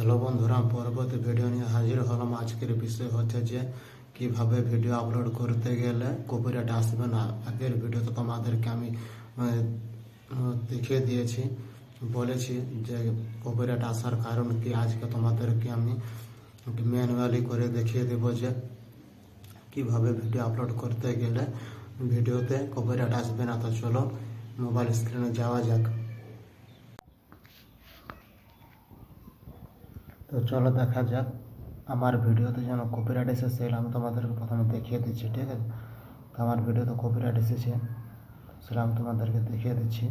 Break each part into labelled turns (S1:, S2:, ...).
S1: Hello বন্ধুরা পরবর্তী video নিয়ে হাজির হলাম। আজকের বিষয় হচ্ছে যে, কীভাবে ভিডিও আপলোড করতে গেলে কপিরাইট আসবে না? আগের ভিডিওতে তোমাদেরকে আমি দেখিয়ে দিয়েছি, বলেছি যে কপিরাইট আসার কারণ কি? আজকে তোমাদেরকে আমি ম্যানুয়ালি করে দেখিয়ে দেবো যে, কীভাবে ভিডিও আপলোড করতে গেলে ভিডিওতে কপিরাইট আসবে না। তো চলো মোবাইল স্ক্রিনে যাওয়া যাক। তো চলো দেখা যাক। আমার ভিডিওতে যেন কপিরাইট এসেছে আমি তোমাদেরকে প্রথমে দেখিয়ে দিচ্ছি, ঠিক আছে? তো আমার ভিডিওতে কপিরাইট এসেছে সেটা আমি তোমাদেরকে দেখিয়ে দিচ্ছি।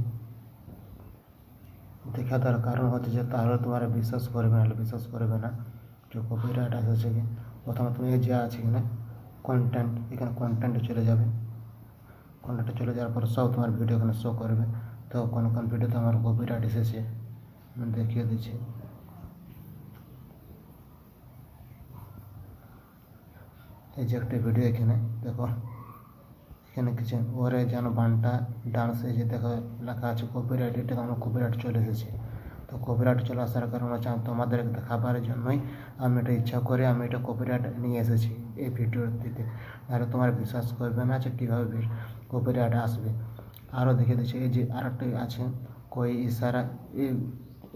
S1: দেখা দেওয়ার কারণ হচ্ছে যে তাহলে তোমার বিশ্বাস করবে না, বিশ্বাস করবে না যে কপিরাইট এসেছে কি। প্রথমে তুমি যে আছে এখানে কন্টেন্ট এখানে কন্টেন্টে চলে যাবে। কন্টেন্টে চলে যাওয়ার পর সব তোমার ভিডিও এখানে শো করবে। তো কোন কোন ভিডিওতে আমার কপিরাইট এসেছে, আমি দেখিয়ে দিচ্ছি। এই যে একটা ভিডিও এখানে, দেখো। এখানে কিছু ওরে যেন বানটা ডান্স এই যে দেখো, লেখা আছে কপিরাইট এটা আমার কপিরাইট চলে এসেছে। তো কপিরাইট চলে আসার কারণ তোমাদেরকে দেখাবার জন্যই আমি এটা ইচ্ছা করে আমি এটা কপিরাইট নিয়ে এসেছি এই ভিডিওর দিতে। আর তোমার বিশ্বাস করবে না যে কীভাবে কপিরাইট আসবে। আরও দেখে দিচ্ছি, এই যে আরেকটা আছে, কই ইশারা, এই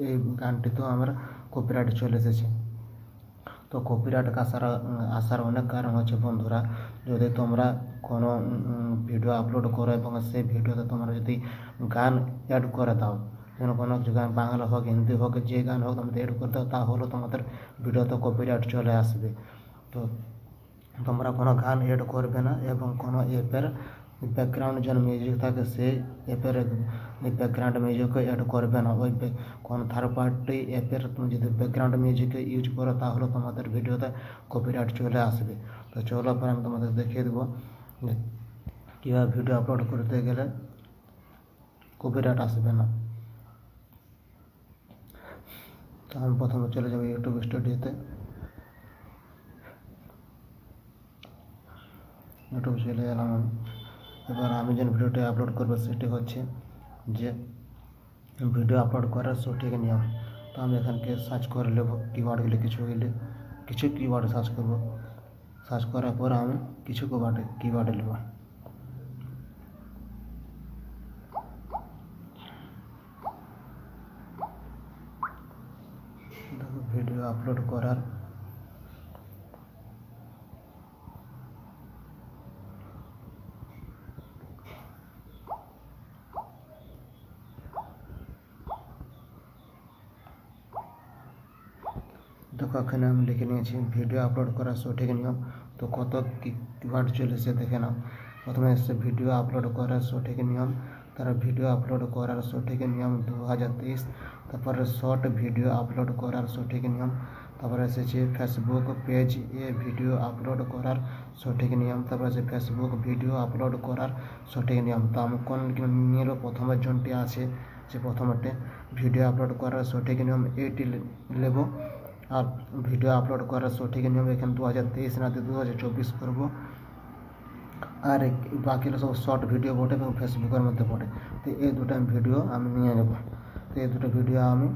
S1: এই গানটিতেও আমার কপিরাইট চলে এসেছে। তো কপিরাইট আসার আসার অনেক কারণ হচ্ছে বন্ধুরা। যদি তোমরা কোনো ভিডিও আপলোড করো এবং সেই ভিডিওতে তোমরা যদি গান অ্যাড করে দাও, যেন কোনো গান বাংলা হোক, হিন্দি হোক, যে গান হোক তোমরা অ্যাড করে দাও, তাহলে তোমাদের ভিডিওতে কপিরাইট চলে আসবে। তো তোমরা কোনো গান এড করবে না এবং কোনো অ্যাপের ব্যাকগ্রাউন্ড যেন মিউজিক থাকে সেই অ্যাপের ব্যাকগ্রাউন্ড মিউজিকও অ্যাড করবে না ওই কোন থার্ড পার্টি অ্যাপের তুমি যদি ব্যাকগ্রাউন্ড মিউজিক ইউজ করো তাহলে তোমাদের ভিডিওতে কপিরাইট চলে আসবে তো চলো পরে আমি তোমাদের দেখিয়ে দেবো কীভাবে ভিডিও আপলোড করতে গেলে কপিরাইট আসবে না তো আমি প্রথমে চলে যাব ইউটিউব স্টুডিওতে ইউটিউব চলে এলাম আমি এবার আমি যে ভিডিওটি আপলোড করব সেটি হচ্ছে যে ভিডিও আপলোড করার সঠিক নিয়ম। তো আমি এখানকে সার্চ করে নেব কিওয়ার্ডগুলি কিছু গেলে কিছু কিওয়ার্ড সার্চ করব। সার্চ করার পর আমি কিছু কিওয়ার্ড কিওয়ার্ড নেব। ভিডিও আপলোড করার দেখো এখানে আমি লিখে নিয়েছি ভিডিও আপলোড করার সঠিক নিয়ম। তো কত কিওয়ার্ড চলেছে দেখে নাও। প্রথমে এসছে ভিডিও আপলোড করার সঠিক নিয়ম, তারা ভিডিও আপলোড করার সঠিক নিয়ম দু হাজার তেইশ, তারপরে শর্ট ভিডিও আপলোড করার সঠিক নিয়ম, তারপরে এসেছে ফেসবুক পেজ এ ভিডিও আপলোড করার সঠিক নিয়ম, তারপরে আছে ফেসবুক ভিডিও আপলোড করার সঠিক নিয়ম। তো আমি কোন নিল প্রথমের জনটি আছে, যে প্রথমতে ভিডিও আপলোড করার সঠিক নিয়ম এইটি নেব আর ভিডিও আপলোড করার সঠিক নিয়ম এখানে দু হাজার তেইশ না দু হাজার চব্বিশ করব আর বাকিগুলো সব শর্ট ভিডিও বটে এবং ফেসবুকের মধ্যে পড়ে তো এই দুটো ভিডিও আমি নিয়ে নেব তো এই দুটো ভিডিও আমি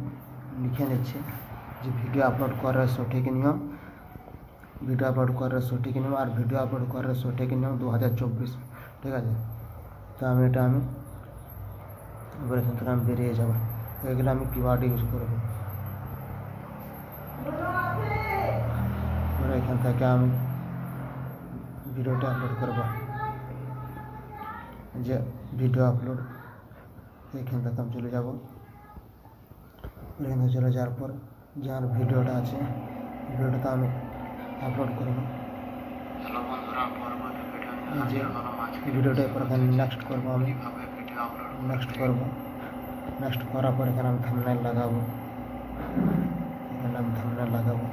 S1: লিখে নিচ্ছি যে ভিডিও আপলোড করার সঠিক নিয়ম ভিডিও আপলোড করার সঠিক নিয়ম আর ভিডিও আপলোড করার সঠিক নিয়ম দু হাজার চব্বিশ ঠিক আছে তো আমি এটা আমি এবার এখান থেকে আমি বেরিয়ে যাব এগুলো আমি কিওয়ার্ড ইউজ করব এবার এখান থেকে আমি ভিডিওটা আপলোড করব। যে ভিডিও আপলোড এখান থেকে আমি চলে যাব। এখান থেকে চলে যাওয়ার পর যে আমার ভিডিওটা আছে ভিডিওটা আমি আপলোড করব। যে ভিডিওটা এরপর এখানে নেক্সট করব আমি। নেক্সট করব। নেক্সট করার পর এখানে আমি থামনাইল লাগাবো। আমি থামনাইল লাগাবো।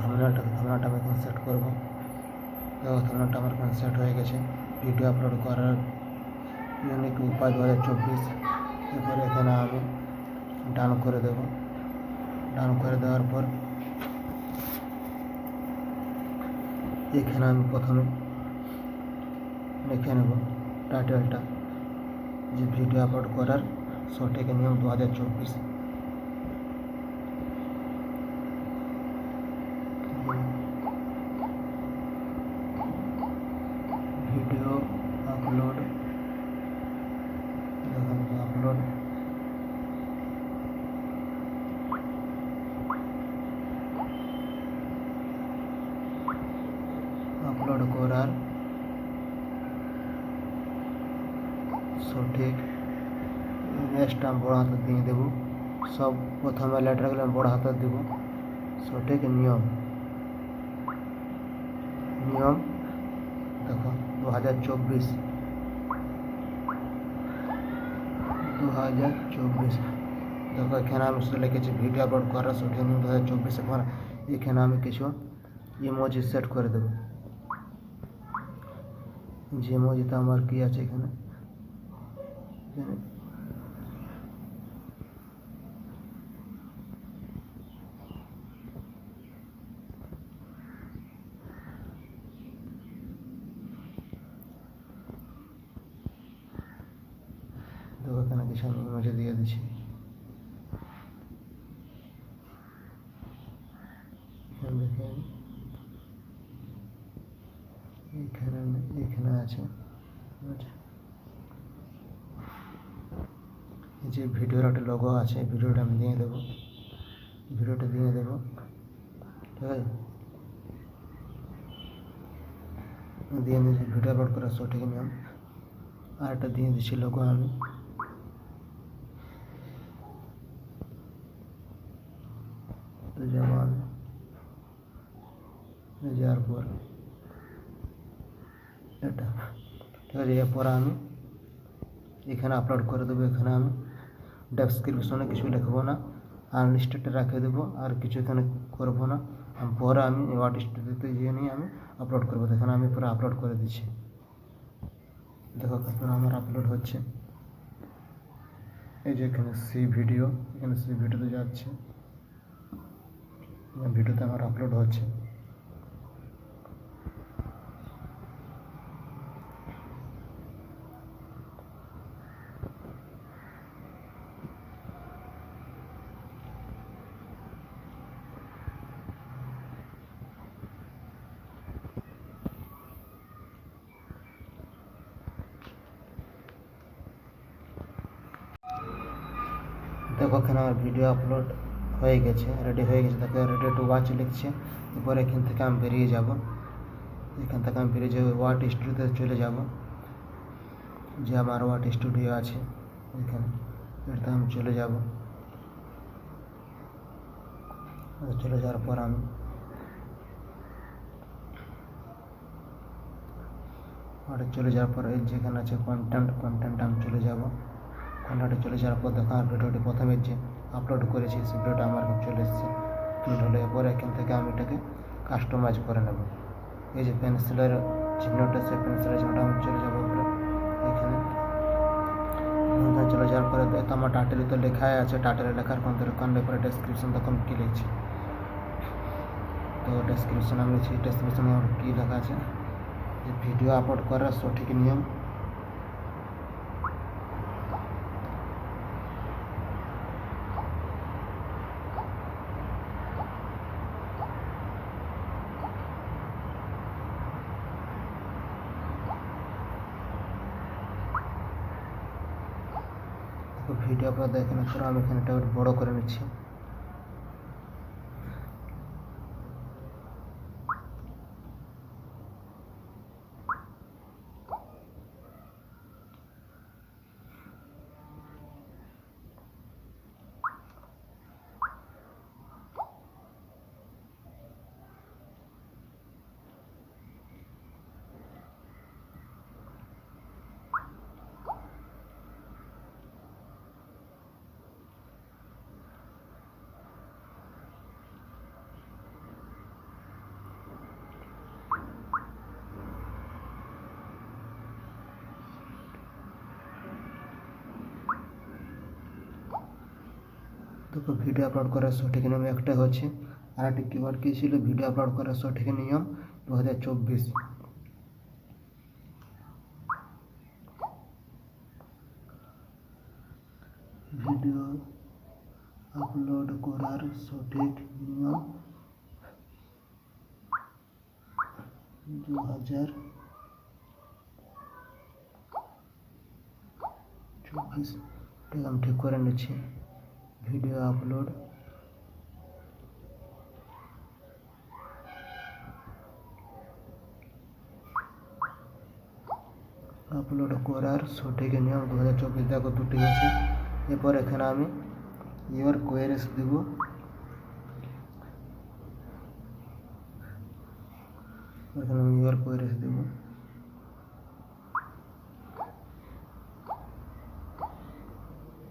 S1: থামনালটা থামনালটা আমি এখন সেট করব। থামনালটা আমার এখন সেট হয়ে গেছে। ভিডিও আপলোড করার ইউনিক উপায় দু হাজার চব্বিশ? এরপরে এখানে আমি ডান করে দেব। ডান করে দেওয়ার পর এখানে আমি প্রথমে লিখে নেব টাইটেলটা যে ভিডিও আপলোড করার सोटे के नियम तो दो हज़ार चौबीस। Video upload. अपलोड। अपलोड सठीक ইমেজটা আমি বড় হাতে দিয়ে দেবো সব প্রথমে লেটারগুলো আমি বড় হাতে দেবো সঠিক নিয়ম নিয়ম দেখো দু হাজার চব্বিশ দু হাজার চব্বিশ দেখো এখানে আমি শুধু লিখেছি ভিডিও আপলোড করার সঠিক নিয়ম দু হাজার চব্বিশে পর এখানে আমি কিছু ইমোজি সেট করে দেবো যে ইমোজিতে আমার কি আছে এখানে এখানে আমি ইমোজি দিয়ে এখানে দেখেন, এখানে এখানে আছে। যে ভিডিওর একটা লোগো আছে ভিডিওটা আমি দিয়ে দেবো। ভিডিওটা দিয়ে দেবো। ঠিক আছে? দিয়ে দিয়েছি, ভিডিও আপলোড করার সঠিক নিয়ম। আর একটা দিয়ে দিচ্ছি লোগো আমি। আমি যাওয়ার পর এটা এরপর আমি এখানে আপলোড করে দেবো, এখানে আমি ডেসক্রিপশনে কিছু লিখব না আনলিস্টেড রেখে দেবো, আর কিছু এখানে করব না। পরে আমি ওয়াট স্টুডিওতে গিয়ে নিয়ে আমি আপলোড করব। এখানে আমি পুরো আপলোড করে দিচ্ছি। দেখো তারপর আমার আপলোড হচ্ছে। এই যে এখানে সি ভিডিও এখানে সি ভিডিওতে যাচ্ছে। ভিডিওতে আমার আপলোড হচ্ছে। দেখো এখানে আমার ভিডিও আপলোড হয়ে গেছে রেডি হয়ে গেছে, তাকে রেডি টু ওয়াচ লিখছে। এরপর এখান থেকে আমি বেরিয়ে যাব। এখান থেকে আমি বেরিয়ে যাব ওয়াট স্টুডিওতে চলে যাব। যে আমার ওয়াট স্টুডিও আছে, এখানে। এটাতে আমি চলে যাব। চলে যাওয়ার পর আমি ওটা চলে যাওয়ার পর যেখানে আছে কন্টেন্ট কন্টেন্ট আমি চলে যাব। কন্টেন্টে চলে যাওয়ার পর দেখো আমার ভিডিওটি প্রথমে যে আপলোড করেছি ভিডিওটা আমার চলে এসেছে। তুলে হলে এরপর এখান থেকে আমি এটাকে কাস্টমাইজ করে নেব। এই যে পেন্সিলের চিহ্নটা, সেই পেন্সিলের চিহ্নটা আমি চলে যাব এখানে। চলে যাওয়ার পরে তো আমার টাইটেলে তো লেখাই আছে। টাইটেলে লেখার কোন কোন পরে ডেসক্রিপশন তখন কী লিখছি? তো ডেসক্রিপশন আমি লিখছি ডেসক্রিপশনে আমার কী লেখা আছে? ভিডিও আপলোড করার সঠিক নিয়ম তো ভিডিও আপলোড আমি এখানে একটা বড় করে নিচ্ছি। দেখো ভিডিও আপলোড করার সঠিক নিয়ম একটা হচ্ছে, আর একটা কিওয়ার্ড কী ছিল? ভিডিও আপলোড করার সঠিক নিয়ম দু হাজার চব্বিশ। ভিডিও আপলোড করার সঠিক নিয়ম দু হাজার চব্বিশ ঠিক করে নিচ্ছি। ভিডিও আপলোড আপলোড করার সঠিক নিয়ম দু হাজার চব্বিশ দেখো দুটি আছে এরপর এখানে আমি ইওর কোয়ারিস দেব এখানে আমি ইওর কোয়ারিস দেব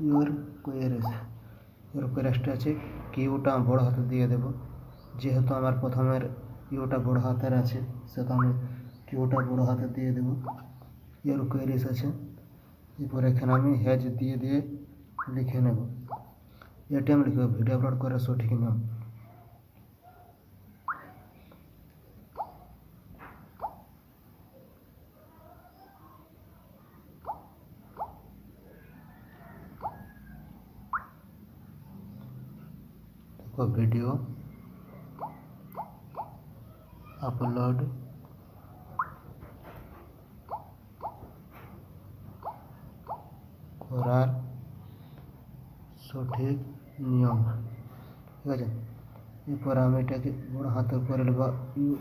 S1: ইওর কোয়ারিস ইওর কোয়ারিসটা আছে কিউটা ওটা বড় হাতে দিয়ে দেব? যেহেতু আমার প্রথমের ইউটা বড় হাতের আছে সেটা আমি কিউটা বড় হাতে দিয়ে দেব? এর কোয়ারিস আছে। এরপর এখানে আমি হেজ দিয়ে দিয়ে লিখে নেব। এটি আমি লিখব ভিডিও আপলোড করার সঠিক নিয়ম। देखो वीडियो अपलोड করার সঠিক নিয়ম ঠিক আছে এরপর আমি এটাকে বড় হাতের করে নেব ইউ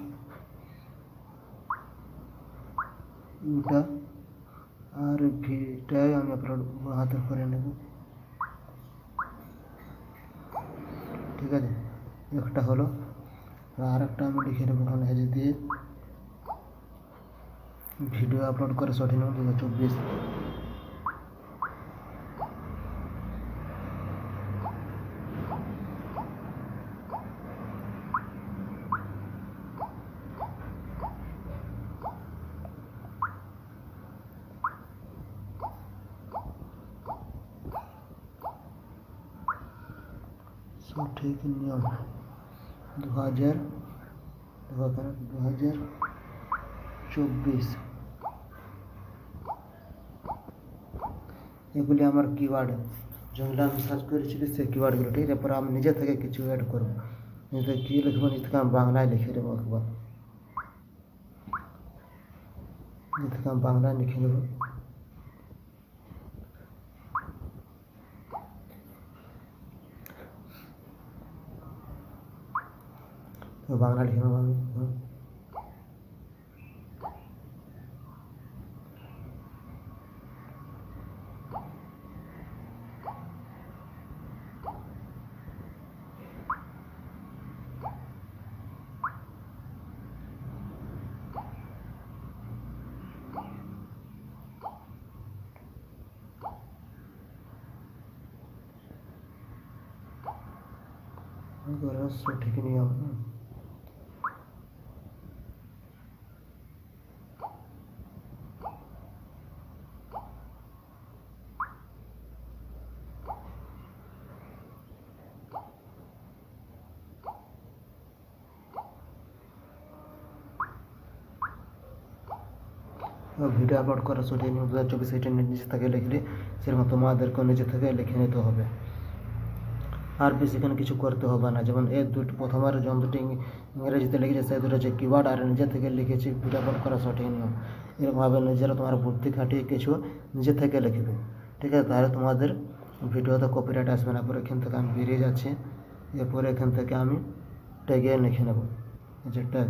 S1: ইউটা আর ভিটাই আমি আপলোড বড় হাতের করে নেব ঠিক আছে? একটা হলো, আর একটা আমি লিখে নেব হেজে দিয়ে ভিডিও আপলোড করে সঠিক দু হাজার চব্বিশ সঠিক নিয়ম দু হাজার দেখো এখানে দু হাজার চব্বিশ এগুলি আমার কিওয়ার্ড যেগুলো আমি সার্চ করেছিলি সেই কিওয়ার্ডগুলো ঠিক আছে এরপর আমি নিজে থেকে কিছু অ্যাড করব নিজে কী লিখব নিজে থেকে আমি বাংলায় লিখে দেবো একবার নিজে থেকে আমি বাংলায় লিখে দেবো তো বাংলা লিখে নেব আমি হুম। করার সঠিক নিয়ম হুম। ভিডিও আপলোড করার সঠিক দু হাজার চব্বিশ এটা নিজে থেকে লিখলে সেরকম তোমাদেরকেও নিজে থেকে লিখে নিতে হবে। আর বেশি এখানে কিছু করতে হবে না। যেমন এই দুটো প্রথমের যেমন দুটো ইংরেজিতে লিখেছে সেই দুটো যে কিওয়ার্ড আর নিজে থেকে লিখেছি ভিডিও আপলোড করা সঠিক নিয়ম। এরকমভাবে নিজেরা তোমার বুদ্ধি খাটিয়ে কিছু নিজে থেকে লিখবে। ঠিক আছে? তাহলে তোমাদের ভিডিওতে কপিরাইট আসবে না। পরে এখান থেকে আমি বেরিয়ে যাচ্ছি। এরপরে এখান থেকে আমি ট্যাগে লিখে নেব। যে ট্যাগ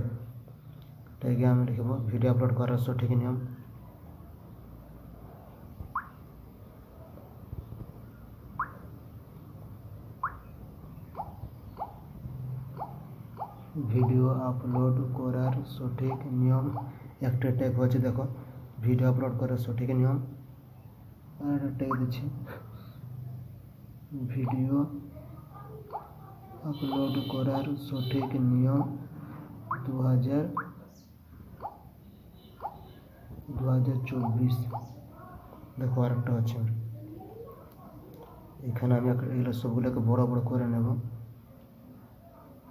S1: ট্যাগে আমি লিখব ভিডিও আপলোড করার সঠিক নিয়ম। ভিডিও আপলোড করার সঠিক নিয়ম একটা ট্যাগ হচ্ছে দেখো। ভিডিও আপলোড করার সঠিক নিয়ম। আর ট্যাগ দিচ্ছি। ভিডিও আপলোড করার সঠিক নিয়ম দু হাজার দু হাজার চব্বিশ। দেখো আরেকটা হচ্ছে এখানে আমি এগুলো সবগুলোকে বড় বড় করে নেব।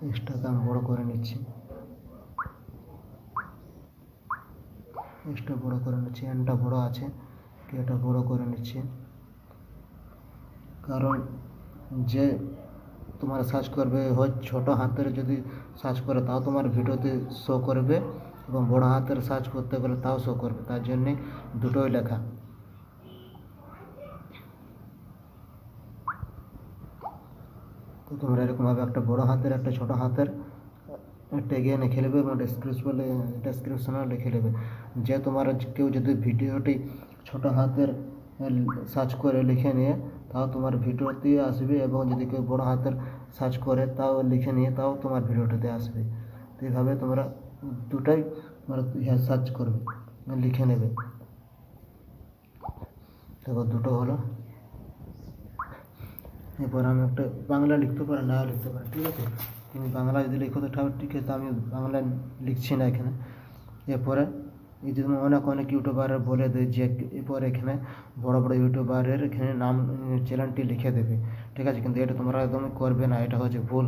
S1: এক্সট্রাকে আমি বড় করে নিচ্ছি। এক্সট্রা বড় করে নিচ্ছি, এনটা বড় আছে এটা বড় করে নিচ্ছি। কারণ যে তোমার সার্চ করবে, হয় ছোট হাতের যদি সার্চ করে, তাও তোমার ভিডিওতে শো করবে এবং বড় হাতের সার্চ করতে গেলে তাও শো করবে। তার জন্যে দুটোই লেখা। তো তোমরা এরকমভাবে একটা বড় হাতের, একটা ছোট হাতের ট্যাগে লিখে নেবে এবং ডেসক্রিপশনে ডেসক্রিপশনে লিখে নেবে যে তোমার কেউ যদি ভিডিওটি ছোট হাতের সার্চ করে লিখে নিয়ে, তাও তোমার ভিডিওতে আসবে এবং যদি কেউ বড় হাতের সার্চ করে তাও লিখে নিয়ে, তাও তোমার ভিডিওটাতে আসবে। তো এইভাবে তোমরা দুটাই তোমরা সার্চ করবে, লিখে নেবে। দেখো, দুটো হলো। এরপর আমি একটা বাংলা লিখতে পারি, না লিখতে পারি, ঠিক আছে? তুমি বাংলা যদি লিখো তো ঠিক আছে, আমি বাংলা লিখছি না এখানে। এরপরে এই যে তোমার অনেক অনেক ইউটিউবারের বলে দেয় যে এরপর এখানে বড় বড় ইউটিউবারের এখানে নাম, চ্যানেলটি লিখে দেবে, ঠিক আছে? কিন্তু এটা তোমরা একদমই করবে না, এটা হচ্ছে ভুল।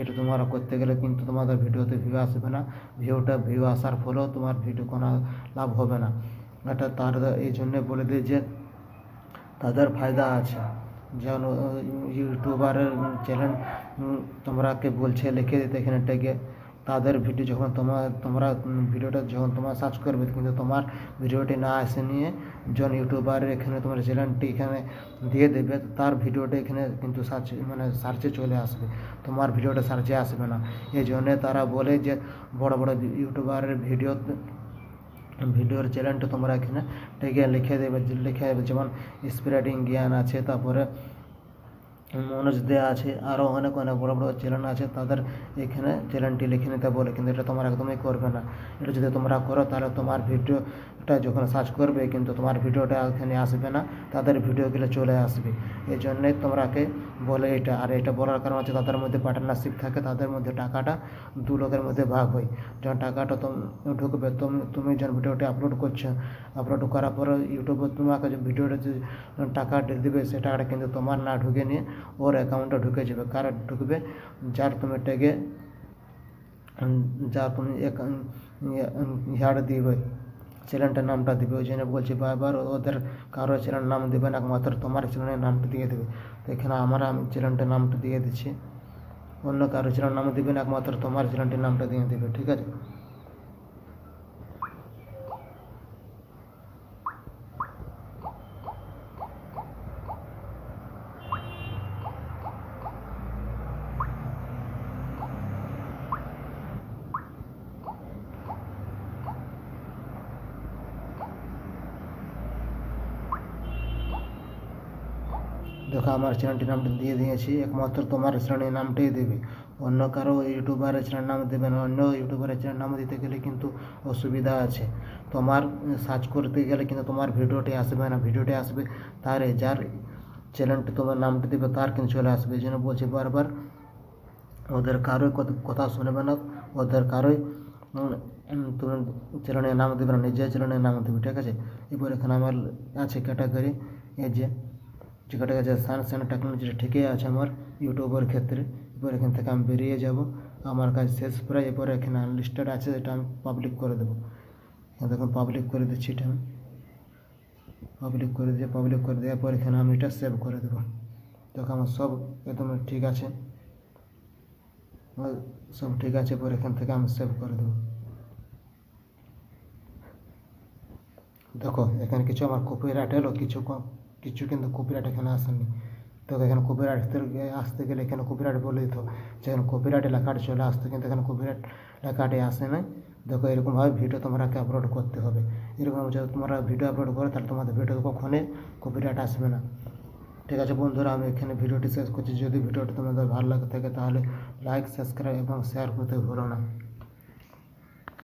S1: এটা তোমরা করতে গেলে কিন্তু তোমাদের ভিডিওতে ভিউ আসবে না। ভিউটা ভিউ আসার ফলেও তোমার ভিডিও কোনো লাভ হবে না। এটা তার এই জন্যে বলে দেয় যে তাদের ফায়দা আছে। যেমন ইউটিউবারের চ্যানেল তোমরাকে বলছে, লিখে দিতে এখানে ট্যাগে তাদের ভিডিও যখন তোমার, তোমরা ভিডিওটা যখন তোমার সার্চ করবে, কিন্তু তোমার ভিডিওটি না আসে নিয়ে যখন ইউটিউবারের এখানে তোমার চ্যানেলটি এখানে দিয়ে দেবে, তার ভিডিওটা এখানে কিন্তু সার্চ মানে সার্চে চলে আসবে। তোমার ভিডিওটা সার্চে আসবে না। এই জন্যে তারা বলে যে, বড় বড় ইউটিউবারের ভিডিও ভিডিওর চ্যানেলটা তোমরা এখানে ট্যাগে লিখে দেবে লিখে দেবে। যেমন স্প্রেডিং জ্ঞান আছে, তারপরে মনোজ দেয়া আছে আরও অনেক অনেক বড় বড় চ্যানেল আছে, তাদের এখানে চ্যানেলটি লিখে নিতে বলে, কিন্তু এটা তোমার একদমই করবে না। এটা যদি তোমরা করো, তাহলে তোমার ভিডিওটা যখন সার্চ করবে, কিন্তু তোমার ভিডিওটা এখানে আসবে না, তাদের ভিডিওগুলো চলে আসবে। এই জন্যে তোমরাকে বলে এটা। আর এটা বলার কারণ হচ্ছে তাদের মধ্যে পার্টনারশিপ থাকে, তাদের মধ্যে টাকাটা দু লোকের মধ্যে ভাগ হয়। যখন টাকাটা তুমি, ঢুকবে, তুমি তুমি যখন ভিডিওটি আপলোড করছ আপলোড করার পরে ইউটিউবে তোমাকে যে ভিডিওটা যে টাকা দেবে সে টাকাটা কিন্তু তোমার না ঢুকে নিয়ে ওর অ্যাকাউন্টে ঢুকে যাবে। কার ঢুকবে যার তুমি ট্যাগে যা তুমি ইয়ার দিবে। চ্যানেলটার নামটা দেবে, ওই জন্য বলছি বারবার ওদের কারও চ্যানেল নাম দেবে না, একমাত্র তোমার চ্যানেলের নামটা দিয়ে দেবে। তো এখানে আমার আমি চ্যানেলটার নামটা দিয়ে দিচ্ছি। অন্য কারও চ্যানেল নাম দেবে না, একমাত্র তোমার চ্যানেলটির নামটা দিয়ে দেবে, ঠিক আছে? চ্যানেলটির নামটা দিয়ে দিয়েছি। একমাত্র তোমার চ্যানেলের নামটাই দেবে। অন্য কারও ইউটিউবারের চ্যানেল নাম দেবে না, অন্য ইউটিউবারের চ্যানেল নাম দিতে গেলে কিন্তু অসুবিধা আছে। তোমার সার্চ করতে গেলে কিন্তু তোমার ভিডিওটি আসবে না। ভিডিওটি আসবে তার যার চ্যানেলটি তোমার নামটি দেবে তার কিন্তু চলে আসবে। জন্য বলছি বারবার, ওদের কারোই কথা শুনবে না। ওদের কারোই তুমি চ্যানেলের নাম দেবে না। নিজের চ্যানেলের নাম দেবে, ঠিক আছে? এবার এখানে আমার আছে ক্যাটাগরি এই যে যে ক্যাটাগরি আছে সায়েন্স অ্যান্ড টেকনোলজি ঠিকই আছে আমার ইউটিউবের ক্ষেত্রে। এবার এখান থেকে আমি বেরিয়ে যাব। আমার কাজ শেষ, প্রায় এরপরে এখানে আনলিস্টেড আছে এটা আমি পাবলিক করে দেবো। এখানে দেখুন পাবলিক করে দিচ্ছি এটা আমি। পাবলিক করে দিয়ে পাবলিক করে দেওয়ার পর এখানে আমি এটা সেভ করে দেবো। দেখো, আমার সব একদম ঠিক আছে। সব ঠিক আছে পরে এখান থেকে আমি সেভ করে দেবো। দেখো, এখানে কিছু আমার কপিরাইট এলো, কিছু কিছু কিন্তু কপিরাইট এখানে আসেনি। তো এখানে কপিরাইট আসতে গেলে এখানে কপিরাইট বলে দিত যেখানে কপিরাইট লেখাটি চলে আসতো কিন্তু এখানে কপিরাইট লেখাটি আসে নাই। দেখো, এরকমভাবে ভিডিও তোমাকে আপলোড করতে হবে। এরকম যদি তোমরা ভিডিও আপলোড করো, তাহলে তোমাদের ভিডিও কখনই কপিরাইট আসবে না। ঠিক আছে বন্ধুরা, আমি এখানে ভিডিওটি শেষ করছি। যদি ভিডিওটি তোমাদের ভালো লাগে থাকে, তাহলে লাইক সাবস্ক্রাইব এবং শেয়ার করতে ভুলো না।